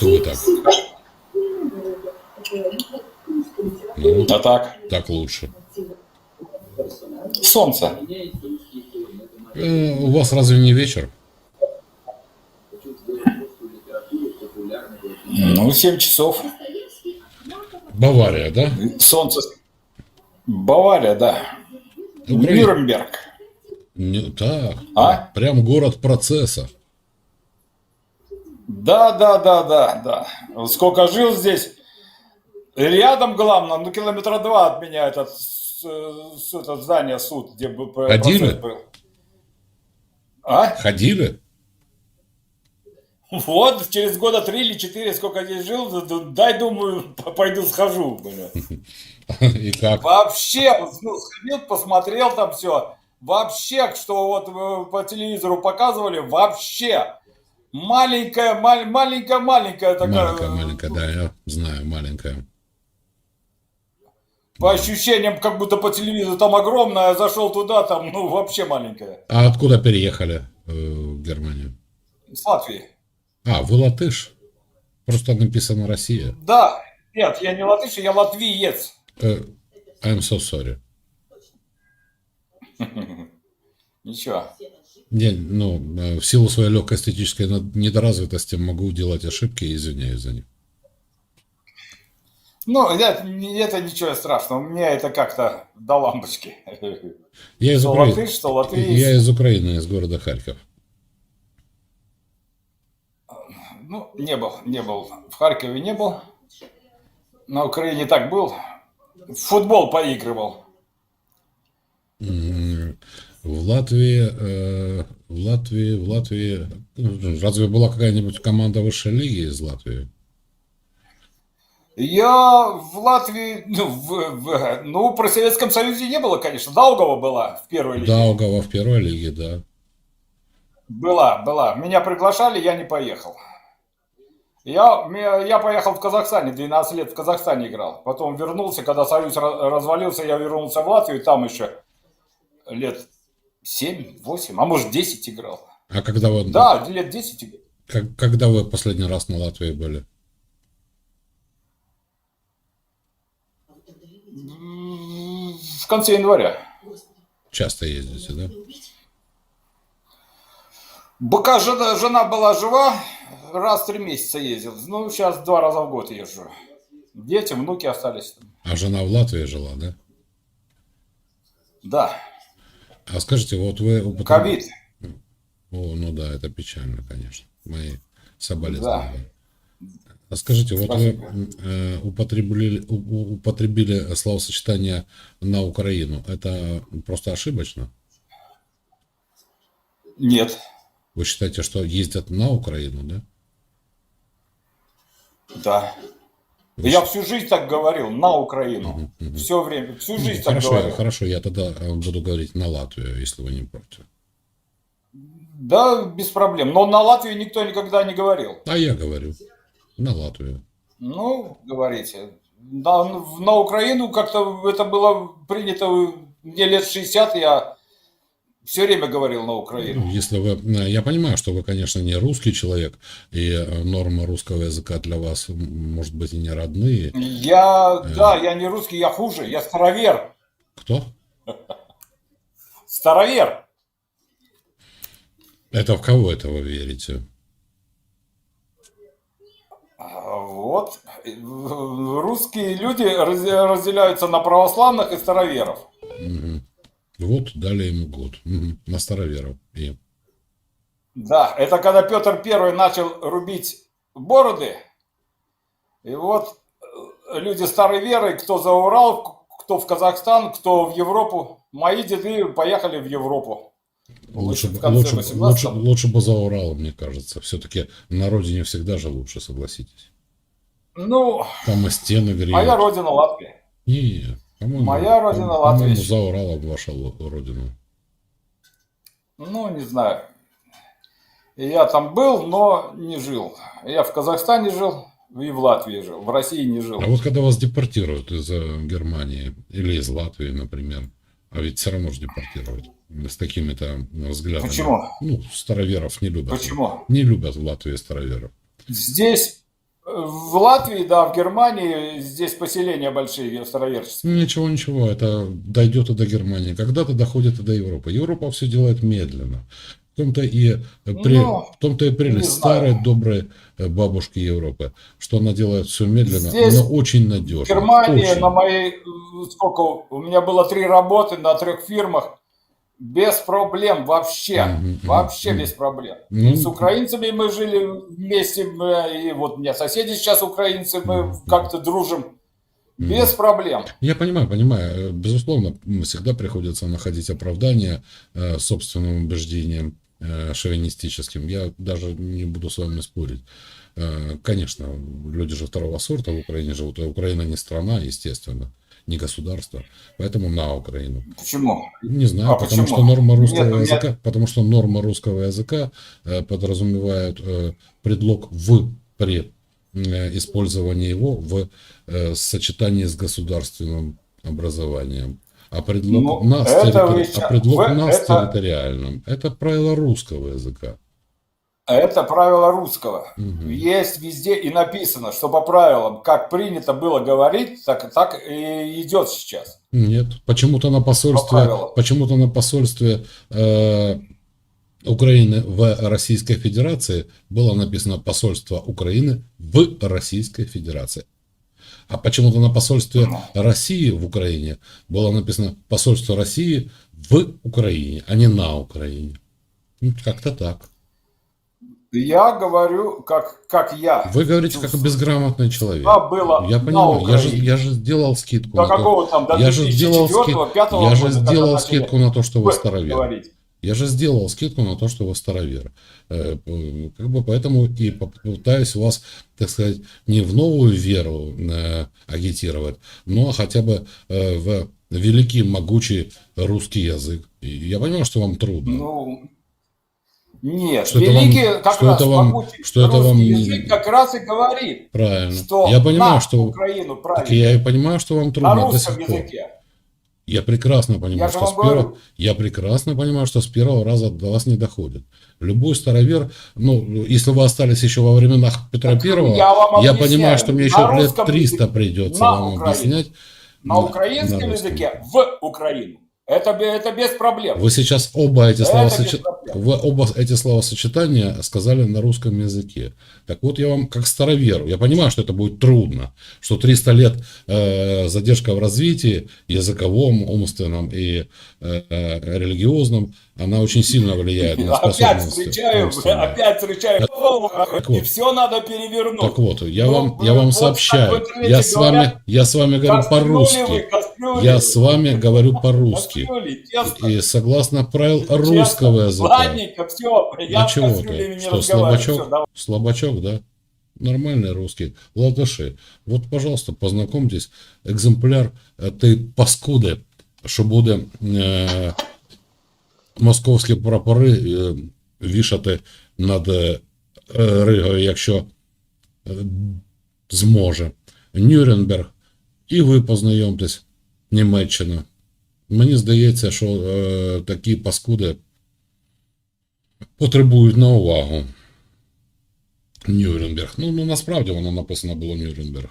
вы так? Ну, А так, так лучше. солнце. Э, у вас разве не вечер? Ну, 7 часов. Бавария, да? Солнце. Бавария, да. Украина. Нюрнберг. Не, так. А? Прям город процесса. Да, да, да, да, да. Сколько жил здесь. Рядом, главное, ну, километра два от меня этот, это здание суд, где был Ходили? был. А? Ходили? Вот, через года три или четыре, сколько здесь жил, дай, думаю, пойду схожу, бля. И как? Вообще, ну, сходил, посмотрел там все. Вообще, что вот э, по телевизору показывали, вообще маленькая, маль- маленькая, маленькая такая. Маленькая, маленькая, да, я знаю, маленькая. По ощущениям, как будто по телевизору там огромная, я зашел туда, там, ну, вообще маленькая. А откуда переехали э, в Германию? С Латвии. А, вы латыш? Просто написано Россия. Да, нет, я не латыш, я латвиец. Э, I'm so sorry. Ничего. Не, ну, э, в силу своей легкой эстетической недоразвитости могу делать ошибки и извиняюсь за них. Ну, это, это ничего страшного, мне это как-то до лампочки. Я из Что Украины. латыш, что латвиец. Я из Украины, из города Харьков. Ну, не был, не был. В Харькове не был. На Украине так был. В футбол поигрывал. В Латвии, э, в Латвии, в Латвии, ну, разве была какая-нибудь команда высшей лиги из Латвии? Я в Латвии, ну, в, в- ну, при Советском Союзе не было, конечно. Долгова была в первой лиге. Даугава в первой лиге, да. Была, была. Меня приглашали, я не поехал. Я, я поехал в Казахстане, 12 лет в Казахстане играл. Потом вернулся, когда Союз ра- развалился, я вернулся в Латвию, там еще лет 7-8, а может 10 играл. А когда вы, Да, лет 10 играл. как- когда вы последний раз на Латвии были? В конце января. Часто ездите, да? Пока жена, жена была жива, раз в три месяца ездил. Ну, сейчас два раза в год езжу. Дети, внуки остались. А жена в Латвии жила, да? Да, А скажите, вот вы... ковид. О, ну да, это печально, конечно. Мои соболезнования. А скажите, вот вы Спасибо. э, употребили, употребили словосочетание на Украину. Это просто ошибочно? Нет. Вы считаете, что ездят на Украину, да? Да. Вы Я всю жизнь так говорил, на Украину. Мгм, мгм. Все время, всю жизнь так Хорошо, говорил. хорошо, я тогда э, буду говорить на Латвию, если вы не против. Да, без проблем. Но на Латвию никто никогда не говорил. А я говорю на Латвию. Ну, говорите. На, на Украину как-то это было принято, мне лет 60, я все время говорил на Ну, Украину. Если вы, э, я понимаю, что вы, конечно, не русский человек, и э, нормы русского языка для вас, может быть, и не родные. Я, Э. да, я не русский, я хуже, я старовер. Кто? Старовер. Это в кого это вы верите? А, Вот. Русские люди раз- разделяются на православных и староверов. Мгм. Вот, дали ему год. Мгм. На староверов. И... Да, это когда Петр Первый начал рубить бороды. И вот э, люди старой веры, кто за Урал, кто в Казахстан, кто в Европу. Мои деды поехали в Европу. Лучше, лучше, 18 лучше, лучше бы за Уралом, мне кажется. Все-таки на родине всегда же лучше, согласитесь. Ну, Там и стены греют. моя родина Латвия. Не, по-моему, Моя родина по- Латвия. По-моему, за Уралом ваша родина. Ну, не знаю. Я там был, но не жил. Я в Казахстане жил и в Латвии жил. В России не жил. А вот когда вас депортируют из Германии или из Латвии, например, а ведь все равно же депортируют с такими-то взглядами. Почему? Ну, староверов не любят. Почему? Не любят в Латвии староверов. Здесь В Латвии, да, в Германии здесь поселения большие староверческие. Ничего, ничего, это дойдет и до Германии. Когда-то доходит и до Европы. Европа все делает медленно. В том-то и, э, при- Ну, в том-то и прелесть старой доброй э, бабушки Европы, что она делает все медленно, Здесь, но очень В надежно. Германии очень. на моей, сколько, у меня было три работы на трех фирмах, без проблем вообще, вообще без проблем. Ну, с украинцами мы жили вместе, и вот у меня соседи сейчас украинцы, мы как-то дружим, без проблем. Я понимаю, понимаю. Э, Безусловно, всегда приходится находить оправдание э, собственным убеждениям э, шовинистическим. Я даже не буду с вами спорить. Э, Конечно, люди же второго сорта в Украине живут, а Украина не страна, естественно, не государство, поэтому на Украину. Почему? Не знаю, А потому почему? что норма русского Нет, у меня- языка, потому что норма русского языка э, подразумевает э, предлог в при э, использовании его в э, сочетании с государственным образованием. А предлог Ну, на, территори- а предлог вы на это- территориальным. Это правило русского языка. Это правило русского. Мгм. Есть везде и написано, что по правилам, как принято было говорить, так, так и идет сейчас. Нет, почему-то на посольстве, правилам. почему-то на посольстве э, Украины в Российской Федерации было написано посольство Украины в Российской Федерации. А почему-то на посольстве. России в Украине было написано посольство России в Украине, а не на Украине. Ну, Как-то так. Я говорю, как, как я. Вы говорите как безграмотный человек. Да, было Я понимаю, я же, я же сделал скидку До на то, какого там, до я же сделал, ски- 2004-2005 я же сделал скидку на то, что вы старовер. говорить. Я же сделал скидку на то, что вы старовер. Э, Как бы поэтому и попытаюсь вас, так сказать, не в новую веру э, агитировать, но хотя бы э, в великий, могучий русский язык. Я понимаю, что вам трудно. Ну, нет, Что это вам- великий как что раз это вам- что это вам- язык как раз и говорит, Правильно. что я понимаю, на что... Украину правильно, я и понимаю, что вам на трудно до русском сих пор. языке. Я прекрасно понимаю, Я что с первого, я прекрасно понимаю, что с первого раза до вас не доходит. Любой старовер, ну, если вы остались еще во временах Петра Так Первого, я я понимаю, что мне На еще лет русском 300 языке, придется на вам Украине. объяснять. На на- украинском на языке в Украину. Это, это без проблем. Вы сейчас оба эти, словосоч- вы оба эти словосочетания сказали на русском языке. Так вот, я вам как староверу, я понимаю, что это будет трудно, что 300 лет э, задержка в развитии языковом, умственном и э, э, религиозном, она очень сильно влияет на Опять способности. встречаю, умственные. опять встречаю. вот. И все надо перевернуть. Так вот, я Ну, вам, я вам вот сообщаю, я с вами, я с вами говорю по-русски. кастрюли Я вы. с вами говорю по-русски. Кастрюли, тесто. И согласно правил Честно. русского языка. Ладненько, все. Я А с чего кастрюлями ты? не Что, разговариваю. слабачок? Всё, давай. Слабачок, да? Нормальный русский. Латыши. Вот, пожалуйста, познакомьтесь. Экземпляр этой паскуди, що буде е, московські прапори е, вішати над е, Ригою, якщо е, зможе. Нюрнберг. І ви познайомтесь, Німеччина. Мені здається, що е, такі паскуди потребують на увагу. Нюрнберг. Ну, ну насправді воно написано було Нюрнберг.